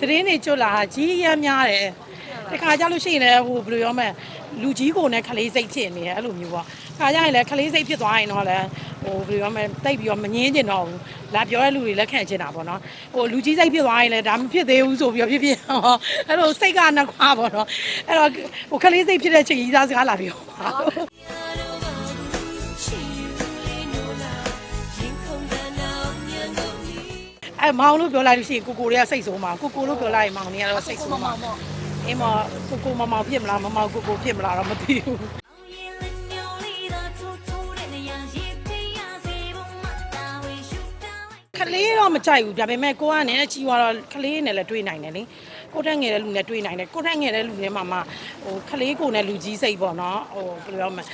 သတင်းတွေကျွတ်လာကြီးရမ်းများတယ်တခါကြလို့ရှိရင်လည်းဟိုဘယ်လိုရောမလဲလူကြီးကိုနဲ့ခလေးစိတ်ဖြစ်နေတယ်အဲ့လိုမျိုးပေါ့ခါကြရင်လည်းခလေးစိတ်ဖြစ်သွားရင်တော့လည်းဟိုဘယ်လိုရောမလဲတိတ်ပြီးတော့မငင်းကျင်တော့ဘူးလာပြောတဲ့လူတွေလည်းခံကျင်တာပေါ့နော်ဟိုလူကြီးစိတ်ဖြစ်သွားရင်လည်းဒါမဖြစ်သေးဘူးဆိုပြီးတော့ဖြစ်ဖြစ်ဟောအဲ့လိုစိတ်ကနှခွာပေါ့နော်အဲ့တော့ဟိုခလေးစိတ်ဖြစ်တဲ့ချိန်ကြီးသားစကားလာပြောပါ အဲမောင်လို့ပြောလိုက်လို့ရှိရင်ကိုကိုတွေကစိတ်ဆိုးမှာကိုကိုလို့ပြောလိုက်ရင်မောင်တွေကတော့စိတ်ဆိုးမှာအင်းမကိုကိုမမောင်ဖြစ်မလားမမောင်ကိုကိုဖြစ်မလားတော့မသိဘူးခလေးတော့မကြိုက်ဘူးဒါပေမဲ့ကိုကလည်းကြီးသွားတော့ခလေးနဲ့လည်းတွေးနိုင်တယ်လေကိုတက်ငယ်တဲ့လူနဲ့တွေးနိုင်တယ်ကိုတက်ငယ်တဲ့လူနဲ့မှမှဟိုခလေးကိုနဲ့လူကြီးစိတ်ပေါ့နော်ဟိုဘယ်လိုပြောမလဲ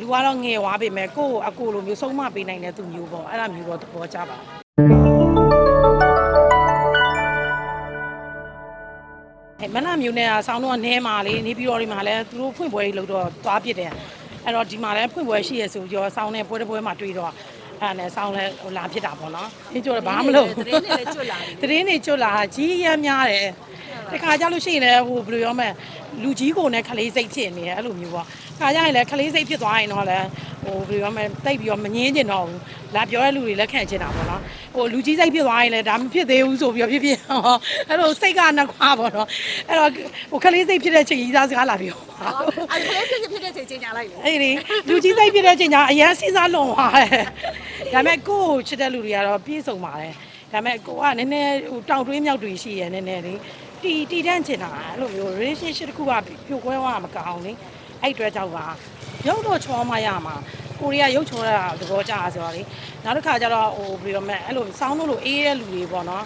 လူကတော့ငယ်သွားပေမဲ့ကိုကိုအကိုလိုမျိုးဆုံးမပေးနိုင်တဲ့သူမျိုးပေါ့အဲ့ဒါမျိုးတော့သဘောကျပါ မနမျိုးနဲ့ဆောင်းတော့နဲမာလေးနေပြီးတော့ဒီမှာလဲသူတို့ဖွင့်ပွဲကြီးလုပ်တော့သွားပြစ်တယ်အဲ့တော့ဒီမှာလဲဖွင့်ပွဲရှိရဆိုကြောဆောင်းနဲ့ပွဲတစ်ပွဲမှာတွေ့တော့အဲ့ဒါနဲ့ဆောင်းလဲဟိုလာဖြစ်တာပေါ့နော်ဒီကြောဘာမလို့သတင်းတွေလည်းကျွတ်လာတယ်သတင်းတွေကျွတ်လာကြီးရမ်းများတယ် တခါကြလို့ရှိရင်လည်းဟိုဘယ်လိုရောမလဲလူကြီးကိုနဲ့ခလေးစိတ်ဖြစ်နေတယ်အဲ့လိုမျိုးပေါ့ခါကြရင်လည်းခလေးစိတ်ဖြစ်သွားရင်တော့လည်းဟိုဘယ်လိုရောမလဲတိတ်ပြီးတော့မငင်းကျင်တော့ဘူးလာပြောတဲ့လူတွေလည်းခံကျင်တာပေါ့နော်ဟိုလူကြီးစိတ်ဖြစ်သွားရင်လည်းဒါမဖြစ်သေးဘူးဆိုပြီးတော့ဖြစ်ဖြစ်ဟောအဲ့လိုစိတ်ကနှခွာပေါ့နော်အဲ့တော့ဟိုခလေးစိတ်ဖြစ်တဲ့ချိန်ကြီးသားစကားလာပြောပါအဲ့ခလေးဖြစ်ဖြစ်တဲ့ချိန်ချင်းညာလိုက်လေအဲ့ဒီလူကြီးစိတ်ဖြစ်တဲ့ချိန်ကျအရန်စဉ်းစားလွန်သွားတယ်ဒါပေမဲ့ကိုယ့်ကိုချစ်တဲ့လူတွေကတော့ပြေဆုံးပါတယ် ဒါပေမဲ့ကိုကနည်းနည်းဟိုတောင်တွေးမြောက်တွေရှိရနည်းနည်းလေးတီတီတန့်ချင်တာအဲ့လိုမျိုး relationship တစ်ခုကပြိုကွဲသွားတာမကောင်းလေအဲ့အတွက်ကြောင့်ပါရုပ်တော့ချောမရမှာကိုရီးယားရုပ်ချောတာသဘောကျတာဆိုတော့လေနောက်တစ်ခါကျတော့ဟိုဘယ်လိုမလဲအဲ့လိုစောင်းလို့လို့အေးတဲ့လူတွေပေါ့နော်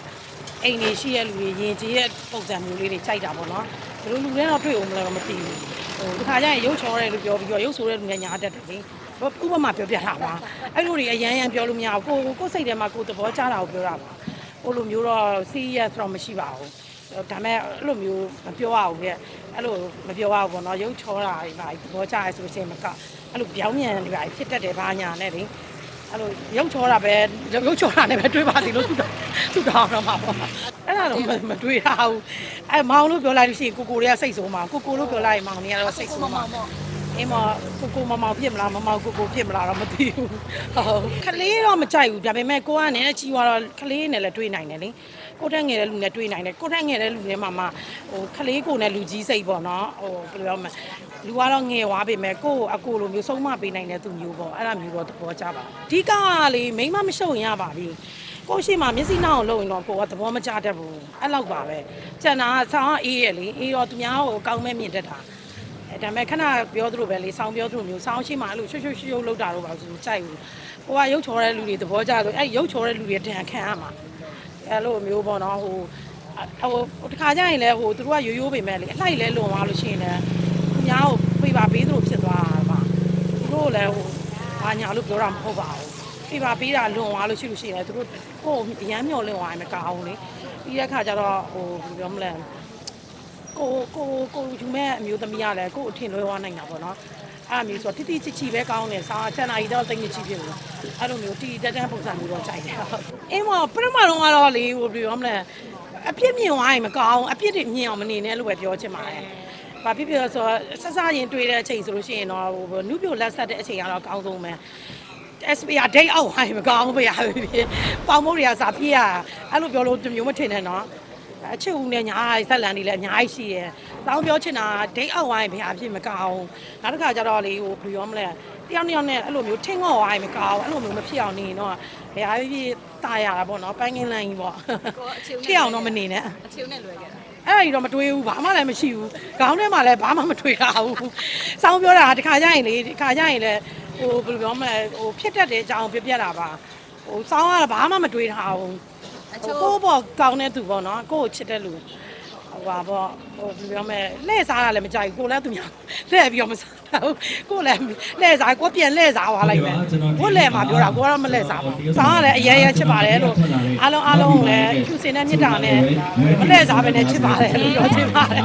အိမ်နေရှိတဲ့လူတွေရင်ကြီးရဲ့ပုံစံမျိုးလေးတွေကြိုက်တာပေါ့နော် ဘယ်လိုလူတွေတော့တွေ့အောင်မလဲတော့မသိဘူးဟိုတစ်ခါကျရင်ရုပ်ချောတယ်လို့ပြောပြီးတော့ရုပ်ဆိုတဲ့လူနဲ့ညာတတ်တယ်လေဥပမာပြောပြတာပါအဲ့လိုတွေအရန်ရန်ပြောလို့မရဘူးကိုကိုစိတ်ထဲမှာကိုသဘောကျတာကိုပြောတာပါဟိုလိုမျိုးတော့ serious တော့မရှိပါဘူးဒါမဲ့အဲ့လိုမျိုးမပြောရဘူးပြအဲ့လိုမပြောရဘူးပေါ့နော်ရုပ်ချောတာတွေပါသဘောကျရဲဆိုလို့ရှိရင်မကအဲ့လိုပြောင်းမြန်တွေပါဖြစ်တတ်တယ်ဘာညာနဲ့လေအဲ့လိုရုပ်ချောတာပဲရုပ်ချောတာနဲ့ပဲတွေးပါစီလို့သူတော့သူတော့တော့မှာပေါ့အဲ့ ဒါတော့မတွေးရဘူးအဲ့မောင်လို့ပြောလိုက်လို့ရှိရင်ကိုကိုတွေကစိတ်ဆိုးမှာကိုကိုလို့ပြောလိုက်ရင်မောင်တွေကတော့စိတ်ဆိုးမှာအင်းမကိုကိုမမောင်ဖြစ်မလားမမောင်ကိုကိုဖြစ်မလားတော့မသိဘူးဟုတ်ခလေးတော့မကြိုက်ဘူးဒါပေမဲ့ကိုကလည်းကြီးသွားတော့ခလေးနဲ့လည်းတွေးနိုင်တယ်လေကိုတက်ငယ်တဲ့လူနဲ့တွေးနိုင်တယ်ကိုတက်ငယ်တဲ့လူနဲ့မှမှဟိုခလေးကိုနဲ့လူကြီးစိတ်ပေါ့နော်ဟိုဘယ်လိုပြောမလဲလူကတော့ငယ်သွားပေမဲ့ကိုအကိုလိုမျိုးဆုံးမပေးနိုင်တဲ့သူမျိုးပေါ့အဲ့ဒါမျိုးတော့သဘောကျပါအဓိကကလေမိမမရှုံရင်ရပါပြီ ကိုရှိမှမျက်စိနှောက်အောင်လုပ်ရင်တော့ကိုကသဘောမကျတတ်ဘူးအဲ့လောက်ပါပဲကျန်တာကဆောင်းအေးရလေအေးတော့သူများကိုကောင်းမဲ့မြင်တတ်တာအဲဒါပေမဲ့ခဏပြောသလိုပဲလေစောင်းပြောသလိုမျိုးစောင်းရှိမှအဲ့လိုရွှွှွှွှှလောက်တာတော့ပါဆိုကြိုက်ဘူးဟိုကရုပ်ချောတဲ့လူတွေသဘောကျဆိုအဲ့ရုပ်ချောတဲ့လူတွေတန်ခံရမှာအဲ့လိုမျိုးပေါ့နော်ဟိုဟိုတခါကျရင်လည်းဟိုသူတို့ကရိုးရိုးပေမဲ့လေအလိုက်လဲလွန်သွားလို့ရှိရင်လည်းသူများကိုဖေးပါပေးသလိုဖြစ်သွားတာပါသူတို့လည်းဟိုဘာညာလို့ပြောတာမဟုတ်ပါဘူး ဖေးပါပေးတာလွန်သွားလို့ရှိလို့ရှိရင်လည်းသူတို့ကိုယ်အရမ်းမျော်လင့်သွားရင်မကောင်းဘူးလေပြီးတဲ့ခါကျတော့ဟိုဘယ်လိုပြောမလဲကိုကိုကိုယူမဲ့အမျိုးသမီးကလည်းကို့အထင်လွဲသွားနိုင်တာပေါ့နော်အဲ့အမျိုးဆိုတိတိချစ်ချီပဲကောင်းတယ်စာချန်နာကြီးတော့တိတ်မချီဖြစ်ဘူးအဲ့လိုမျိုးတီတက်တက်ပုံစံမျိုးတော့ကြိုက်တယ်အင်းမပထမတော့ကတော့လေဟိုဘယ်လိုပြောမလဲအပြစ်မြင်သွားရင်မကောင်းအပြစ်တွေမြင်အောင်မနေနဲ့လို့ပဲပြောချင်ပါတယ်ဘာဖြစ်ဖြစ်ဆိုတော့ဆက်စားရင်တွေ့တဲ့အချိန်ဆိုလို့ရှိရင်တော့ဟိုနုပြိုလက်ဆက်တဲ့အချိန်ကတော့အကောင်းဆုံးပဲ SPR ဒိတ်အောက်ဟိုင်းမကောင်းဘူးဗျာပေါင်မိုးတွေကစာပြည့်ရအဲ့လိုပြောလို့တမျိုးမထင်နဲ့နော်အချစ်ဦးနဲ့ညာဆက်လန်နေလည်းအများကြီးရှိတယ်။တောင်းပြောချင်တာဒိတ်အောက်ဝိုင်းဘယ်အဖြစ်မကောင်း။နောက်တစ်ခါကျတော့လေဟိုဘယ်လိုရောမလဲ။တယောက်တစ်ယောက်နဲ့အဲ့လိုမျိုးထင်းငေါ့ဝိုင်းမကောင်း။အဲ့လိုမျိုးမဖြစ်အောင်နေရင်တော့ဘယ်အဖြစ်တာရတာပေါ့နော်။ပိုင်းကင်းလန်းကြီးပေါ့ကိုအချိုး။ဖြစ်အောင်တော့မနေနဲ့အချိုးနဲ့လွယ်ခဲ့တာ။အဲ့ဒါကြီးတော့မတွေးဘူးဘာမှလည်းမရှိဘူး။ခေါင်းထဲမှာလည်းဘာမှမတွေးရဘူး။စောင်းပြောတာတခါကျရင်လေတခါကျရင်လည်း ဟိုဘယ်လိုပြောမလဲဟိုဖြစ်တတ်တဲ့အကြောင်းပြပြတာပါ။ဟိုစောင်းကတော့ဘာမှမတွေးထားဘူး။အဟိုချိုးကိုယ့်ဘောကောင်းတဲ့သူပေါ့နော်ကိုယ့်ကိုချစ်တဲ့လူဟိုပါပေါ့ဟိုဘယ်လိုပြောမလဲလှည့်စားတာလည်းမကြိုက်ဘူးကိုယ်လည်းသူများလှည့်ပြီးတော့မစားတော့ဘူးကိုယ်လည်းလှည့်စားကိုယ်ပြန်လှည့်စားသွားလိုက်မယ်ကိုယ်လှည့်မှာပြောတာကိုယ်ကတော့မလှည့်စားဘူးစားကလည်းအရင်ရချစ်ပါတယ်လို့အားလုံးအားလုံးလည်းဖြူစင်တဲ့မြတ်တာနဲ့မလှည့်စားပဲနဲ့ချစ်ပါတယ်လို့ပြောချင်ပါတယ်